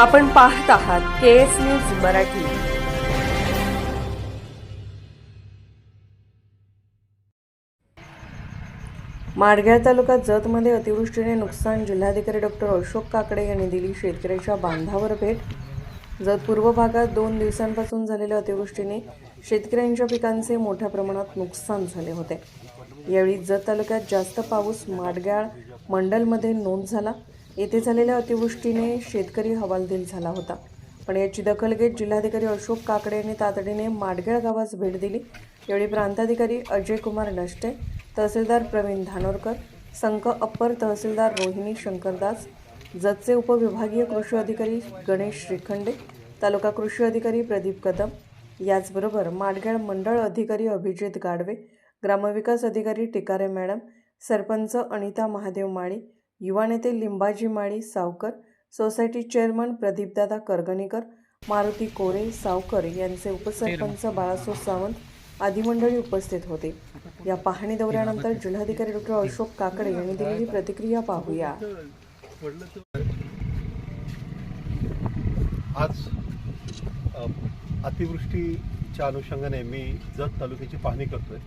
आपण पाहत आहात K S news Marathi. Madgaon तालुक्यात जतमध्ये अतिवृष्टीने नुकसान जिल्हाधिकारी डॉक्टर अशोक काकडे यांनी दिली शेतकऱ्याच्या बांधावर भेट. जत पूर्व भागात दोन दिवसांपासून झालेल्या अतिवृष्टीने शेतकऱ्यांच्या पिकांचे मोठ्या प्रमाणात नुकसान झाले होते. यावेळी जत तालुक्यात जास्त पाऊस माडगाळ मंडलमध्ये नोंद झाला. येथे झालेल्या अतिवृष्टीने शेतकरी हवालदिल झाला होता. पण याची दखल घेत जिल्हाधिकारी अशोक काकडे यांनी तातडीने माडगेळ गावास भेट दिली. यावेळी प्रांताधिकारी अजय कुमार नष्टे तहसीलदार प्रवीण धानोरकर संक अप्पर तहसीलदार रोहिणी शंकरदास जतचे उपविभागीय कृषी अधिकारी गणेश श्रीखंडे तालुका कृषी अधिकारी प्रदीप कदम याचबरोबर माडगेळ मंडळ अधिकारी अभिजित गाडवे ग्रामविकास अधिकारी टिकारे मॅडम सरपंच अनिता महादेव माळी युवा नेते लिंबाजी माळी सावकर सोसायटी चेअरमन प्रदीपदादा करगणीकर मारुती कोरे सावकर यांचे उपसरपंच बाळासो सावंत आदी मंडळी उपस्थित होते. या पाहणी दौऱ्यानंतर जिल्हाधिकारी डॉक्टर अशोक काकडे यांनी दिलेली प्रतिक्रिया पाहूया. आज अतिवृष्टीच्या अनुषंगाने मी जत तालुक्याची पाहणी करतोय.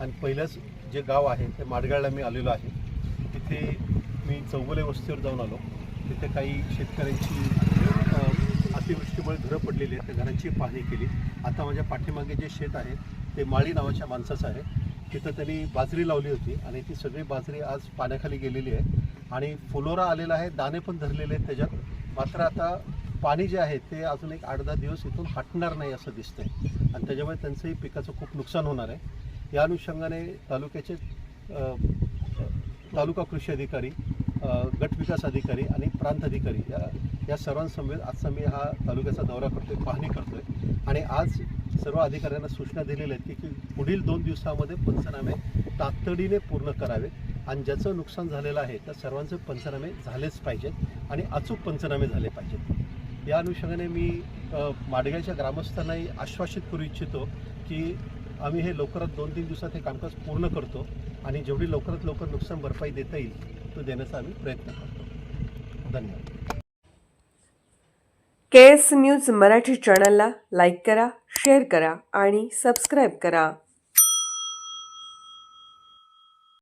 आणि पहिलंच जे गाव आहे ते माडगाळला मी आलेलो आहे. तिथे मी चौगुले वस्तीवर जाऊन आलो. तिथे काही शेतकऱ्यांची अतिवृष्टीमुळे घरं पडलेली आहेत. त्या घरांची पाहणी केली. आता माझ्या पाठीमागे जे शेत आहे ते माळी नावाच्या माणसाचं आहे. तिथं त्यांनी बाजरी लावली होती आणि ती सगळी बाजरी आज पाण्याखाली गेलेली आहे. आणि फुलोरा आलेला आहे दाणे पण धरलेले आहेत त्याच्यात. मात्र आता पाणी जे आहे ते अजून एक आठ दहा दिवस इथून हटणार नाही असं दिसतंय. आणि त्याच्यामुळे त्यांचंही पिकाचं खूप नुकसान होणार आहे. या अनुषंगाने तालुक्याचे तालुका कृषी अधिकारी गटविकास अधिकारी आणि प्रांत अधिकारी या या सर्वांसमवेत आजचा मी हा तालुक्याचा दौरा करतोय पाहणी करतोय. आणि आज सर्व अधिकाऱ्यांना सूचना दिलेल्या आहेत की की पुढील दोन दिवसामध्ये पंचनामे तातडीने पूर्ण करावे आणि ज्याचं नुकसान झालेलं आहे त्या सर्वांचे पंचनामे झालेच पाहिजेत आणि अचूक पंचनामे झाले पाहिजेत. या अनुषंगाने मी माडगावच्या ग्रामस्थांनाही आश्वासित करू इच्छितो की आम्ही हे लवकरात दोन तीन दिवसात हे कामकाज पूर्ण करतो आणि जेवढी लवकरात लवकर नुकसान भरपाई देता येईल तो देण्याचा आम्ही प्रयत्न करतो. धन्यवाद. के एस न्यूज मराठी चॅनलला लाईक करा शेअर करा आणि सबस्क्राईब करा.